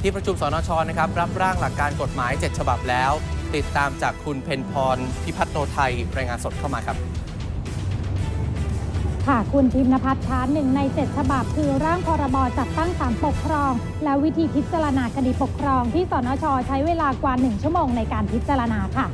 ที่ประชุมสนชนะครับรับร่างหลักการกฎหมาย 7 ฉบับแล้ว ติดตามจากคุณเพนพร พิพัฒโนไทย รายงานสดเข้ามาครับ ค่ะคุณพิมนพัฒน์คะหนึ่งในเจ็ดฉบับ คือร่างพรบจัดตั้งศาลปกครอง และวิธีพิจารณาคดีปกครองที่สนชใช้เวลากว่า 1 ชั่วโมงในการพิจารณาค่ะ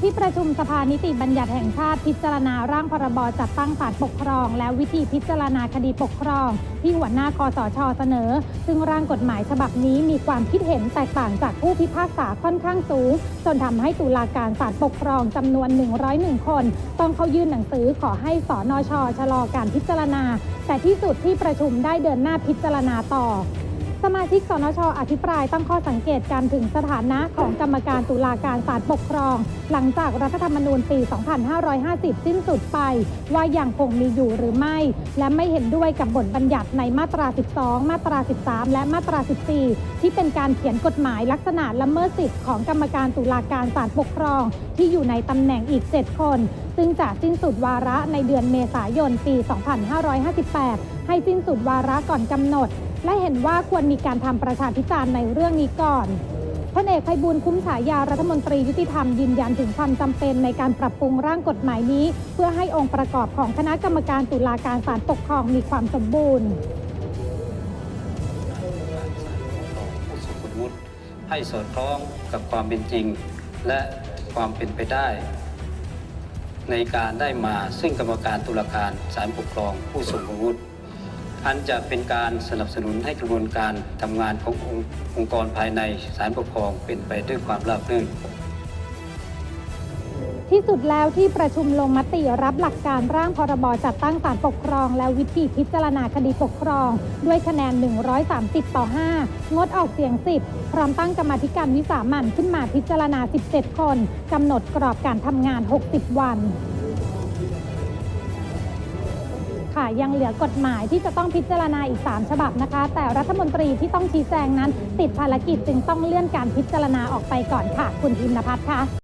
ที่ประชุมสภานิติบัญญัติแห่งชาติพิจารณาร่างพรบจัดตั้งศาลปกครอง และวิธีพิจารณาคดีปกครอง ที่หัวหน้าคอสชเสนอ ซึ่งร่างกฎหมายฉบับนี้มีความคิดเห็นแตกต่างจากผู้พิพากษาค่อนข้างสูง จนทำให้ตุลาการศาลปกครองจำนวน 101 คน ต้องเข้ายื่นหนังสือขอให้สอนชชะลอการพิจารณา แต่ที่สุดที่ประชุมได้เดินหน้าพิจารณาต่อ สมาชิกสนชอภิปรายตั้งข้อสังเกตการถึงสถานะของกรรมการตุลาการศาลปกครอง หลังจากรัฐธรรมนูญปี 2550 สิ้นสุดไป ว่ายังคงมีอยู่หรือไม่ และไม่เห็นด้วยกับบทบัญญัติในมาตรา 12 มาตรา 13 และมาตรา 14 ที่เป็นการเขียนกฎหมายลักษณะละเมิดสิทธิ์ของกรรมการตุลาการศาลปกครอง ที่อยู่ในตำแหน่งอีก 7 คน ซึ่งจะสิ้นสุดวาระในเดือนเมษายนปี 2558 ให้สิ้นสุดวาระก่อนกำหนด และเห็นว่าควรมีการทำประชาพิจารณ์ในเรื่องนี้ก่อนพลเอกไพบูลคุ้มฉายารัฐมนตรียุติธรรมยืนยันถึงความจำเป็นในการปรับปรุงร่างกฎหมายนี้ เพื่อให้องค์ประกอบของคณะกรรมการตุลาการศาลปกครองมีความสมบูรณ์ผู้ทรงคุวุฒิให้สอดคล้องกับความเป็นจริง และความเป็นไปได้ ในการได้มาซึ่งกรรมการตุลาการศาลปกครองผู้ทรงคุณวุฒิ อันจะเป็นการสนับสนุนให้กระบวนการทำงานขององค์องค์กรภายในศาลปกครองเป็นไปด้วยความราบรื่นที่สุดแล้วที่ประชุมลงมติรับหลักการร่างพรบจัดตั้งศาลปกครอง และวิธีพิจารณาคดีปกครอง ด้วยคะแนน 130 ต่อ 5 งดออกเสียง 10 พร้อมตั้งกรรมธิการวิสามันขึ้นมาพิจารณา 17 คนกำหนดกรอบการทำงาน 60 วัน ค่ะ ยังเหลือกฎหมายที่จะต้องพิจารณาอีก 3 ฉบับนะคะ แต่รัฐมนตรีที่ต้องชี้แจงนั้น ติดภารกิจจึงต้องเลื่อนการพิจารณาออกไปก่อนค่ะ คุณพิมนพัฒน์ค่ะ